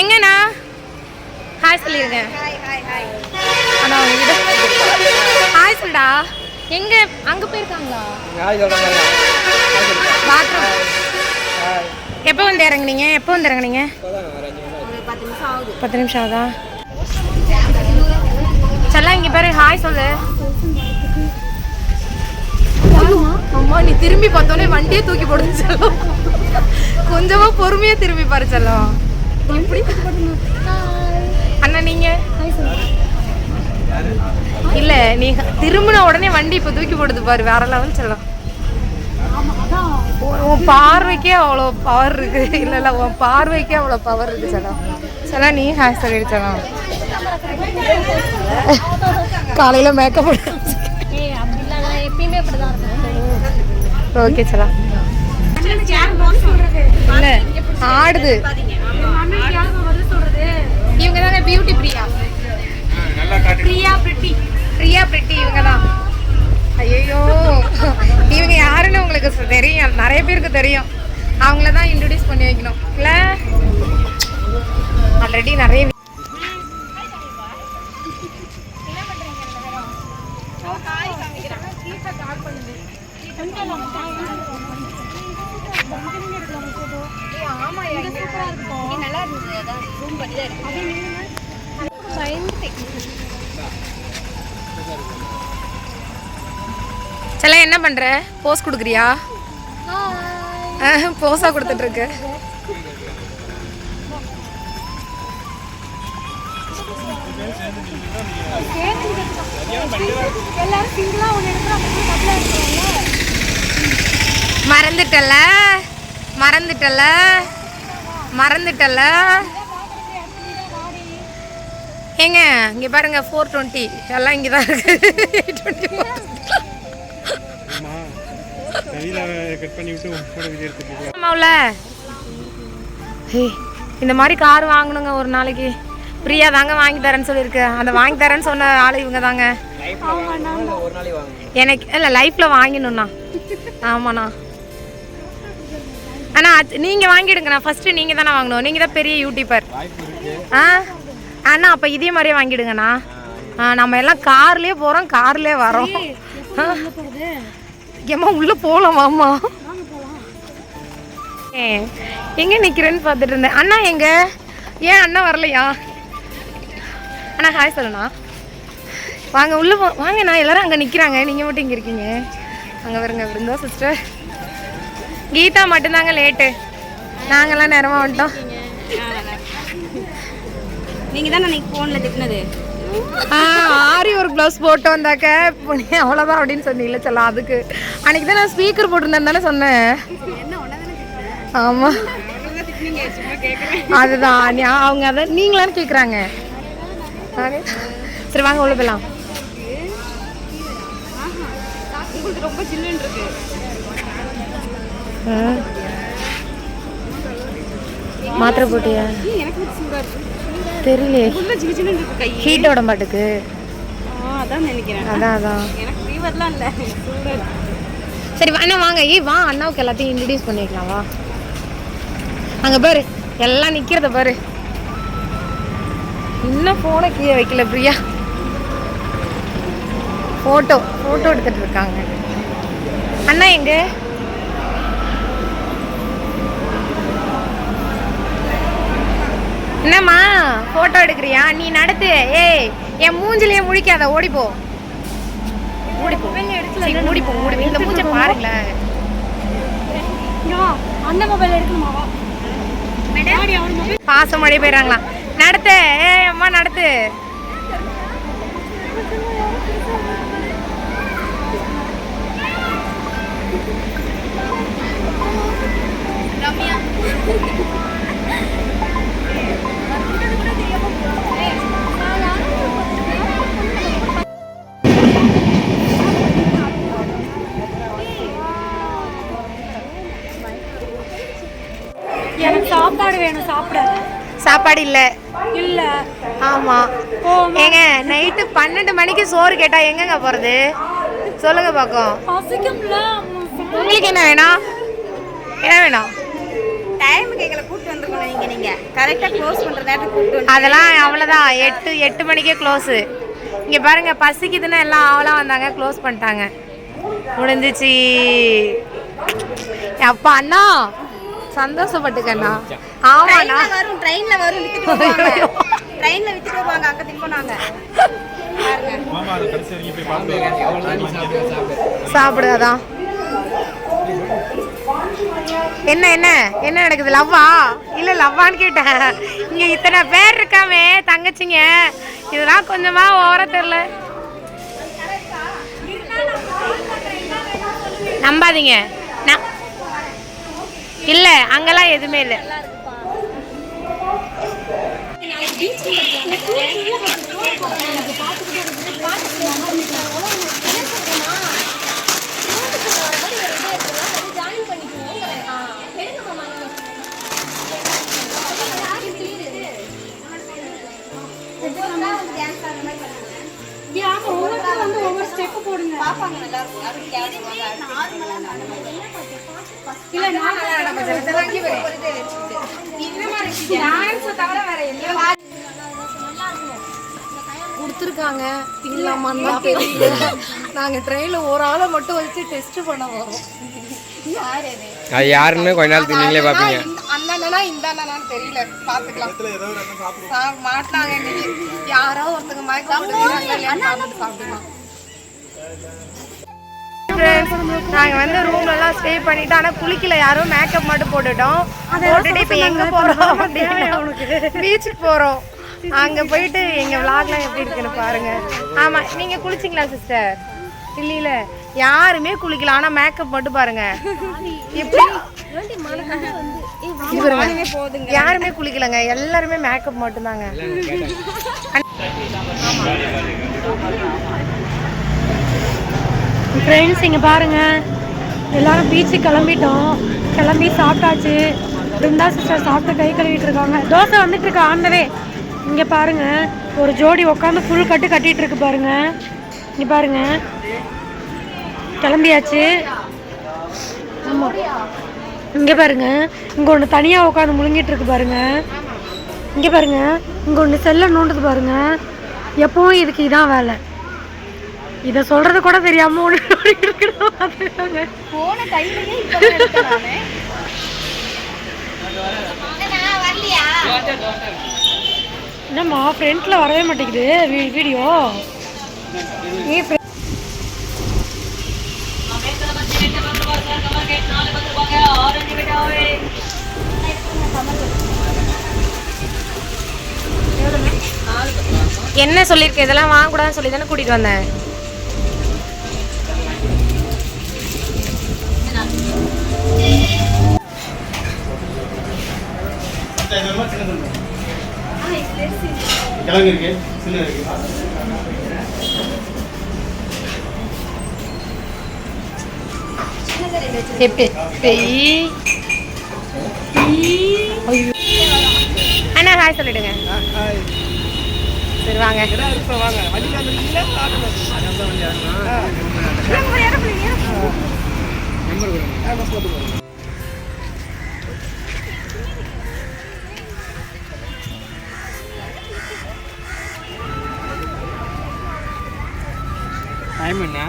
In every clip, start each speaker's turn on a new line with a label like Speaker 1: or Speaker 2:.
Speaker 1: எங்கண்ணா? ஹாய் சொல்லிருங்க. அண்ணா உங்ககிட்ட ஹாய் சொல்டா எங்க? அங்க போயிருக்காங்களா? பாத்ரூம் எப்போ வந்து இறங்குனீங்க? எப்போ வந்து இறங்குனீங்க? பத்து நிமிஷம் ஆகுதா? செல்லாம் இங்க பாரு. ஹாய் சொல்லு. அம்மா நீ திரும்பி பார்த்தோன்னே வண்டியே தூக்கி செல்லம் கொஞ்சமா பொறுமையா திரும்பி பாரு செல்லம் அண்ணா நீங்க? இல்ல நீ திரும்பின உடனே வண்டி இப்ப தூக்கி போடுது பாரு வேற லெவல் செல்லம். உன் பார்வைக்கே அவ்வளோ பவர் இருக்கு. இல்ல இல்ல உன் பார்வைக்கே அவ்வளோ பவர் இருக்கு செல்லம். செல்லம் நீ ஹேர் ஸ்டைல் செல்லம். காலையில மேக்கப் ஓகே செல்லம். இல்ல ஆடுது. இவங்க தானே beauty Priya? Priya pretty Priya pretty இவங்க தான் ஐயோ இவங்க யாருன்னு உங்களுக்கு தெரியும் நிறைய பேருக்கு தெரியும். அவங்கள தான் இன்ட்ரடியூஸ் பண்ணி வைக்கணும். இல்லை? ஆல்ரெடி நிறைய செல்ல என்ன பண்ற? போஸ் கொடுக்குறியா? போஸா கொடுத்துட்டு இருக்கு மறந்துட்டல? மறந்துட்டல? மறந்துட்டல. ஏங்க இங்க பாருங்க ஃபோர் டுவெண்ட்டி எல்லாம் இங்கே தான் இருக்கு எயிட் டுவெண்ட்டி
Speaker 2: கையில் கட் பண்ணி விட்டு ஃபோட்டோ வீடியோ எடுத்துட்டு
Speaker 1: ஆமாவுல. இந்த மாதிரி கார் வாங்கணுங்க ஒரு நாளைக்கு. பிரியா தாங்க வாங்கி தரேன்னு சொல்லியிருக்கு. அந்த வாங்கி தரேன்னு சொன்ன ஆள் இவங்க தாங்க
Speaker 2: ஒரு நாளைக்கு வாங்க
Speaker 1: எனக்கு இல்லை லைஃப்பில் வாங்கிடணுண்ணா ஆமாண்ணா. அண்ணா அது- நீங்க வாங்கிடுங்கண்ணா ஃபர்ஸ்ட் நீங்க தானே வாங்கணும். நீங்க தான் பெரிய யூடியூபர்
Speaker 2: வாய்ப்பு இருக்கு
Speaker 1: ஆ? அண்ணா அப்போ இதே மாதிரியே வாங்கிடுங்கண்ணா. ஆ நம்ம எல்லாம் கார்லயே போறோம் கார்லயே வரோம். ஆ. ஏம்மா உள்ள போலாம் வாம்மா. ஏ எங்க நிக்கிறேன்னு பார்த்துட்டு இருந்தேன். அண்ணா எங்க? ஏன் அண்ணா வரலையா? அண்ணா ஹாய் சொல்லுண்ணா. வாங்க உள்ள போ வாங்கண்ணா. எல்லாரும் அங்க நிக்கிறாங்க. நீங்க மட்டும் இங்க இருக்கீங்க. அங்க வருங்க விருந்தா சிஸ்டர் கீதா மட்டும்தாங்க லேட்டு நாங்கெல்லாம் நேரமா வந்துட்டோம்.
Speaker 3: நீங்க தான் அன்னைக்கு போன்ல திட்டினது?
Speaker 1: ஆரி ஒரு ப்ளவுஸ் போட்டு வந்தாக்க அவ்வளோதான் அப்படின்னு சொன்னீங்களே சொல்லலாம் அதுக்கு. அன்னைக்கு தான் நான் ஸ்பீக்கர் போட்டிருந்தேன் தானே சொன்னேன். ஆமாம் அதுதான் அவங்க அதான் நீங்களான்னு கேட்குறாங்க சரி வாங்க உள்ள
Speaker 3: உங்களுக்கு ரொம்ப சில்லுன்னு இருக்கு.
Speaker 1: மாத்திரை போட்டியா? தெரியலையே. ஹீட் உடம்பு
Speaker 3: மாட்டுக்கு. அதான் நினைக்கிறேன்
Speaker 1: அதான். அதான்
Speaker 3: எனக்கு ஃபீவர்லாம்
Speaker 1: சரி வா, அண்ணா வாங்க. ஏய் வா அண்ணாவுக்கு எல்லாத்தையும் இன்ட்ரடியூஸ் பண்ணிக்கலாம் வா. அங்க பாரு. எல்லாம் நிக்கிறத பாரு. இன்னும் ஃபோனை கீழே வைக்கல பிரியா. போட்டோ போட்டோ எடுத்துட்டு இருக்காங்க. அண்ணா எங்க? என்னம்மா? போட்டோ எடுக்கிறியா? நீ நடத்து. ஏய் என் மூஞ்சிலேயே முழிக்காத. ஓடிப்போ ஓடிப்போ ஓடிப்போ ஓடிப்போ இந்த மூஞ்ச பாருங்களேன்
Speaker 3: அந்த மொபைல் எடுக்கணுமாவா
Speaker 1: பாசம் மழை போயிடுறாங்களா நடத்து. ஏய் அம்மா நடத்து.
Speaker 3: சாப்பாடு
Speaker 1: இல்ல.
Speaker 3: இல்ல
Speaker 1: ஆமா ஏங்க நைட்டு பன்னெண்டு மணிக்கு சோறு கேட்டா எங்கங்க போறது? சொல்லுங்க
Speaker 3: பசிக்கும்ல.
Speaker 1: உங்களுக்கு என்ன வேணும் என்ன வேணும்
Speaker 3: டைமுக்கு எங்களை கூட்டு வந்துருக்கணும்
Speaker 4: நீங்க நீங்க. கரெக்டா க்ளோஸ் நேரத்துக்கு கூப்பிட்டு வந்து
Speaker 1: அதெல்லாம் அவ்வளோதான் எட்டு எட்டு மணிக்கே க்ளோஸு இங்கே பாருங்க பசிக்குதுன்னு எல்லாம் ஆவலாக வந்தாங்க க்ளோஸ் பண்ணிட்டாங்க. முடிஞ்சிச்சு. அப்பா அண்ணா. சந்தோஷப்பட்டுக்கண்ணா. ஆமாண்ணா.
Speaker 4: ட்ரெயின்ல வரும் ட்ரெயின்ல வரும் வித்துட்டு வருவாங்க ட்ரெயின்ல வித்துட்டு வருவாங்க அங்க
Speaker 2: பார்த்து
Speaker 1: சாப்பிடுதான் என்ன என்ன? என்ன நடக்குது? லவ்வா? இல்ல லவ்வான்னு கேட்டேன். இங்க இத்தனை பேர் இருக்காமே தங்கச்சிங்க. இதெல்லாம் கொஞ்சமா ஓர தெரியல. நம்பாதீங்க. இல்ல அங்கெல்லாம் எதுவுமே இல்லை.
Speaker 3: ஆமா
Speaker 1: கொடுத்துருக்காங்க. திங்கலாமான்னு தெரியல. நாங்கள் ட்ரெயினில் ஒரு ஆளை மட்டும் வச்சு டெஸ்ட் பண்ண வரோம்
Speaker 4: யார் அது
Speaker 5: யாருன்னு கொஞ்ச நாள் நீங்களே பார்ப்பீங்க.
Speaker 1: அந்த அண்ணனா இந்த அண்ணனான்னு தெரியல. பார்த்துக்கலாம். மாட்டினாங்க இன்னைக்கு. யாரோ ஒருத்தங்க மயக்கம் சாப்பிட்டுக்கலாம் நாங்கள் வந்து ரூம்லலாம் ஸ்டே பண்ணிட்டு ஆனால் குளிக்கல. யாரும் மேக்கப் மட்டும் போட்டுட்டோம். போட்டுட்டு இப்போ எங்கே போகிறோம் அப்படின்னா பீச்சுக்கு போகிறோம் அங்கே போயிட்டு எங்கள் விளாக்லாம் எப்படி இருக்குன்னு பாருங்க. ஆமாம் நீங்கள் குளிச்சிங்களா சிஸ்டர் இல்லையில. யாருமே குளிக்கல ஆனால் மேக்கப் மட்டும் பாருங்க. எப்படி? யாருமே குளிக்கலங்க எல்லாருமே மேக்கப் மட்டும்தாங்க.
Speaker 3: ஃப்ரெண்ட்ஸ் இங்கே பாருங்க. எல்லாரும் பீச்சு கிளம்பிட்டோம். கிளம்பி சாப்பிட்டாச்சு. பிருந்தா சிஸ்டர் சாப்பிட்டு கை கழுவிட்டு இருக்காங்க. தோசை வந்துட்டு இருக்கா ஆண்டவே இங்கே பாருங்க ஒரு ஜோடி உட்காந்து ஃபுல் கட்டு கட்டிட்டு இருக்கு பாருங்க. இங்கே பாருங்க. கிளம்பியாச்சு. ஆமாம் இங்கே பாருங்க இங்கே ஒன்று தனியாக உட்காந்து முழுங்கிட்டு இருக்கு பாருங்க. இங்கே பாருங்க இங்கே ஒன்று செல்ல நோண்டுது பாருங்க. எப்பவும் இதுக்கு இதான் வேலை. இதை சொல்றது கூட தெரியாம ஒன்று
Speaker 4: போன கையிலேயே இப்போ எடுத்தேன் நானு வரலையா
Speaker 3: என்னம்மா ஃப்ரண்ட்ல வரவே மாட்டேங்குது வீ- வீடியோ. ஏ friend-
Speaker 1: என்ன சொல்லியிருக்கேன் இதெல்லாம் வாங்கக்கூடாதுன்னு சொல்லி தானே கூட்டிகிட்டு வந்தேன்.
Speaker 2: கிழங்கு இருக்கு சில்லு இருக்கு.
Speaker 1: அண்ணா ஹாய் சொல்லிடுங்க. சரி வாங்க.
Speaker 5: டைம் என்ன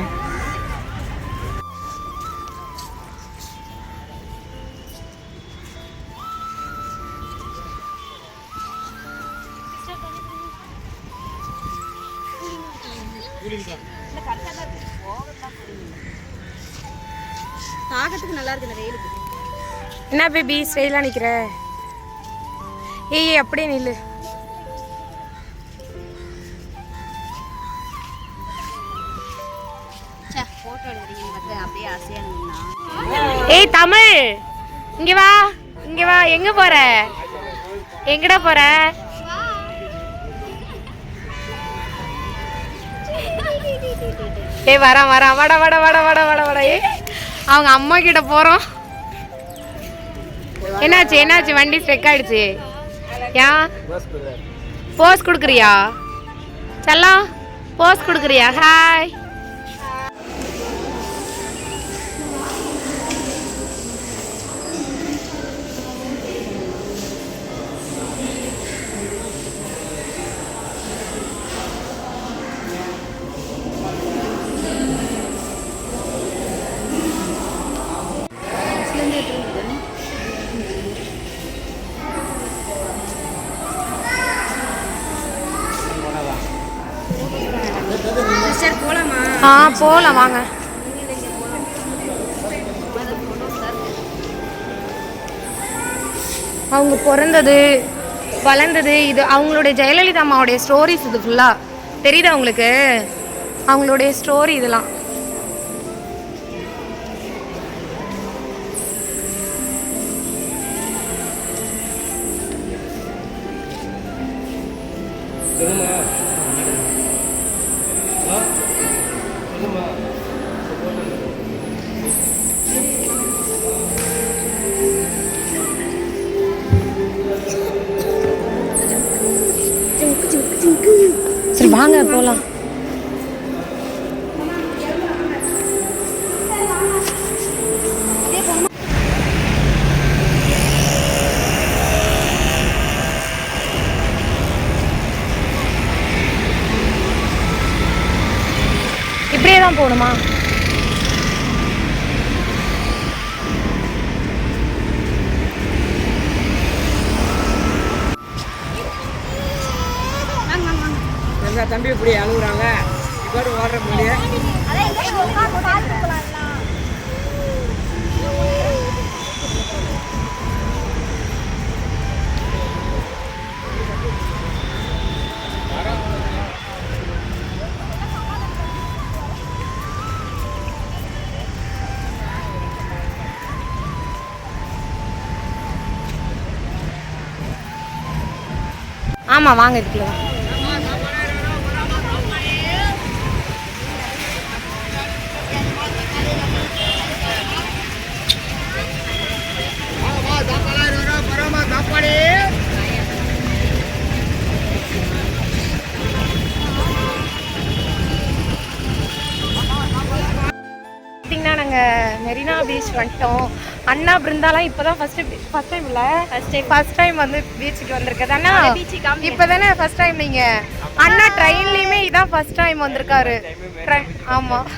Speaker 4: தாகத்துக்கு நல்லா இருக்கு இந்த வெயிலுக்கு.
Speaker 1: என்ன பேபி ஸ்டைலாக நிற்கிற ஏய் அப்படியே நில்லு. தமிழ். இங்க வா இங்க வா. எங்க போற? எங்கடா போற? ஏய் வரான் வரான் வட வட வட வட வட வட. ஏய். அவங்க அம்மா கிட்ட போறோம். என்னாச்சு என்னாச்சு? வண்டி ஸ்ட்ரெக் ஆயிடுச்சு. ஏன் போஸ் கொடுக்குறியா? செல்லம் போஸ் கொடுக்குறியா? ஹாய் ஆ போகலாம் வாங்க. அவங்க பிறந்தது வளர்ந்தது இது அவங்களுடைய ஜெயலலிதா அம்மாவுடைய ஸ்டோரிஸ் இது ஃபுல்லாக தெரியுதா உங்களுக்கு? அவங்களுடைய ஸ்டோரி இதெல்லாம். சரி வாங்க போகலாம் இப்படியே தான் போகணுமா
Speaker 5: தம்பி இப்படி அழுகுறாங்க. இப்போ ஓடுற
Speaker 4: முடியாது
Speaker 1: ஆமாம் வாங்க இதுக்குள்ளே மெரினா பீச் வந்துட்டோம். அண்ணா பிருந்தாலாம் இப்போ தான் ஃபஸ்ட்டு ஃபஸ்ட் டைம் இல்லை? ஃபஸ்ட் டைம் ஃபஸ்ட் டைம் வந்து பீச்சுக்கு வந்திருக்குது அண்ணா இப்போ தானே ஃபஸ்ட் டைம் நீங்கள் அண்ணா ட்ரெயின்லேயுமே இதான் ஃபஸ்ட் டைம் வந்திருக்காரு. ஆமாம்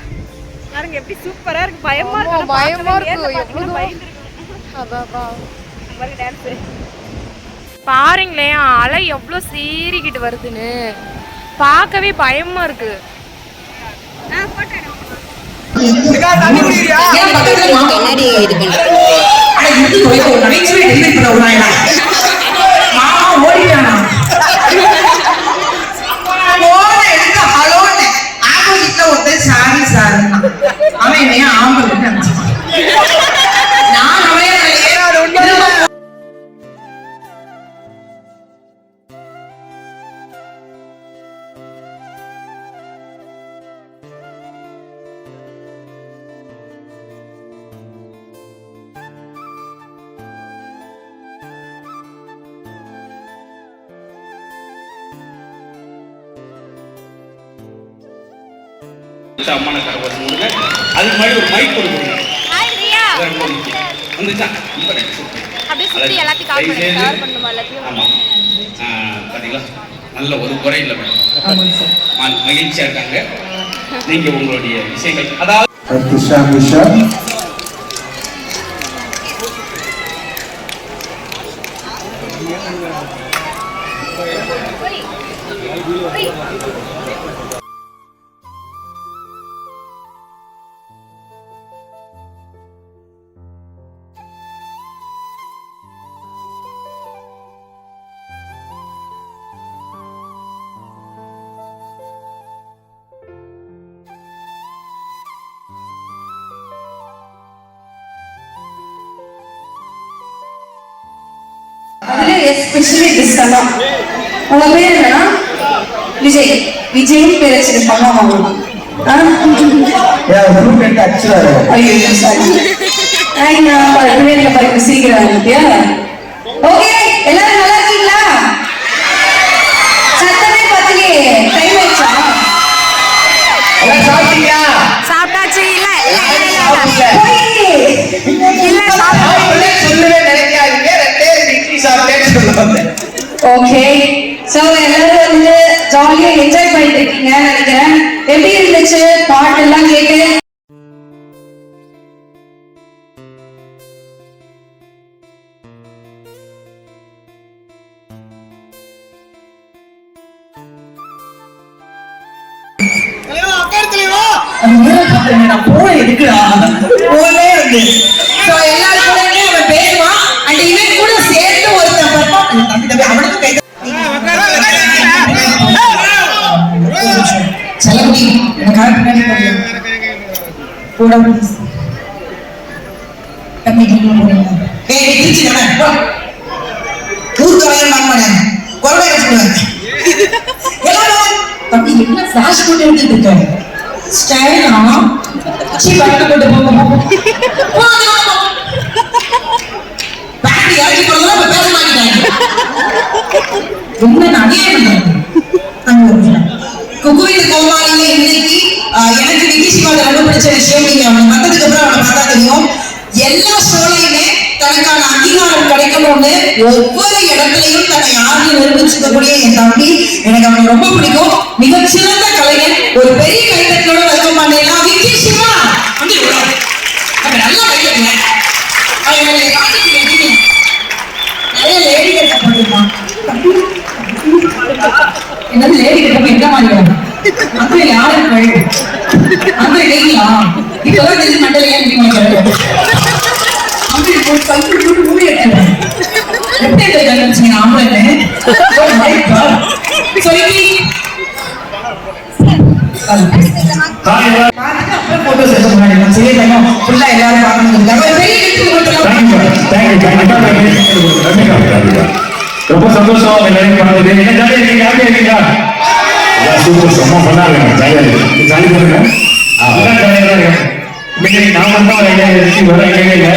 Speaker 4: பாருங்க எப்படி சூப்பரா இருக்கு. பயமா
Speaker 1: ஆமா,
Speaker 4: இருக்கு
Speaker 1: பயமா இருக்கு. எவ்வளோ அதான் பாருங்களேன் அலை எவ்வளோ சீறிக்கிட்டு வருதுன்னு. பார்க்கவே பயமா இருக்கு.
Speaker 4: கண்ணாடி இது பண்றேன்
Speaker 6: சாரி சார் அவன் என்னைய ஆம்பளை நினைச்சான்
Speaker 7: அம்மான கடை வச்சு கொடுங்க அதுக்கு முன்னாடி ஒரு மைக் கொடுங்க. வந்துச்சா? ரொம்ப பார்த்தீங்களா நல்ல ஒரு குறை இல்லை மேடம். மகிழ்ச்சியா இருக்காங்க. நீங்க உங்களுடைய விஷயங்கள் அதாவது
Speaker 8: எஸ்பெஷலி டிஸ்டனா உங்க பேர் என்னன்னா விஜய். விஜய் பேர் வச்சிருப்பாங்க அவங்க. ஐயோ சாரி பாருங்க சிரிக்கிறாங்க பத்தியா? ஓகே எல்லாரும் நல்லா இருக்கீங்களா? சத்தமே பத்தலையே டைம் ஆயிடுச்சா?
Speaker 6: சாப்பிட்டீங்களா?
Speaker 1: சாப்பிட்டாச்சு இல்ல இல்ல
Speaker 8: ஓகே சோ எல்லாரும் வந்து ஜாலியா என்ஜாய் பண்ணிட்டு இருக்கீங்கன்னு நினைக்கிறேன். எப்படி இருந்துச்சு? பாட்டு எல்லாம் கேட்டு
Speaker 6: அப்பா நான் போன எதுக்குடா? போனே இருக்கு செலவு. எனக்காக பின்னாடி போறியா? தம்பி ஏய் திருச்சி தானே? போ. ஊருக்கு எல்லாரும் தம்பி என்ன ஃபிளாஷ் போட்டு எடுத்துட்டு ஸ்டைலா சி பட்டு போட்டு போங்க இறக்கி போறதுல பேச நிறைய குக்குவின் கோமாளியில இன்னைக்கு எனக்கு நிதிஷ்குமார் ரொம்ப பிடிச்ச விஷயம் நீங்க அவன் வந்ததுக்கு அப்புறம் அவனை பார்த்தா தெரியும். எல்லா ஷோலையுமே தனக்கான அங்கீகாரம் கிடைக்கணும்னு ஒவ்வொரு இடத்துலையும் தன்னை யாருன்னு நிரூபிச்சுக்கக்கூடிய என் தம்பி. எனக்கு அவனை ரொம்ப பிடிக்கும். மிகச்சிறந்த கலைஞன். ஒரு பெரிய கைதத்தோட வைக்க மாட்டேன் விக்கி நல்லா வைக்கிறீங்க நிறைய என்னது லேடி கட்ட எந்த மாதிரி அந்த யாருக்கு வழி அந்த இல்லைங்களா இப்பதான் தெரிஞ்சு மண்டல ஏன் நினைக்கிறேன் அப்படி ஒரு கல்வி போட்டு மூடி எடுத்துருவேன் எப்படி எடுத்து கண்டுபிடிச்சீங்க God. சொல்லி அப்புறம் நான் ஃபுல்லா எல்லாரும் பார்க்கணும். பெரிய வெற்றி மட்டும்
Speaker 9: ரொம்ப சந்தோஷம் எல்லாரையும் பார்த்தது என்ன ஜாலியா இருக்கீங்க? ஹாப்பியா இருக்கீங்களா? சூப்பர் செம்ம பண்ணாங்க ஜாலியா இருக்கு ஜாலி பண்ணுங்க ஜாலியா தான் இருக்கு இன்னைக்கு நான் மட்டும் வர எங்க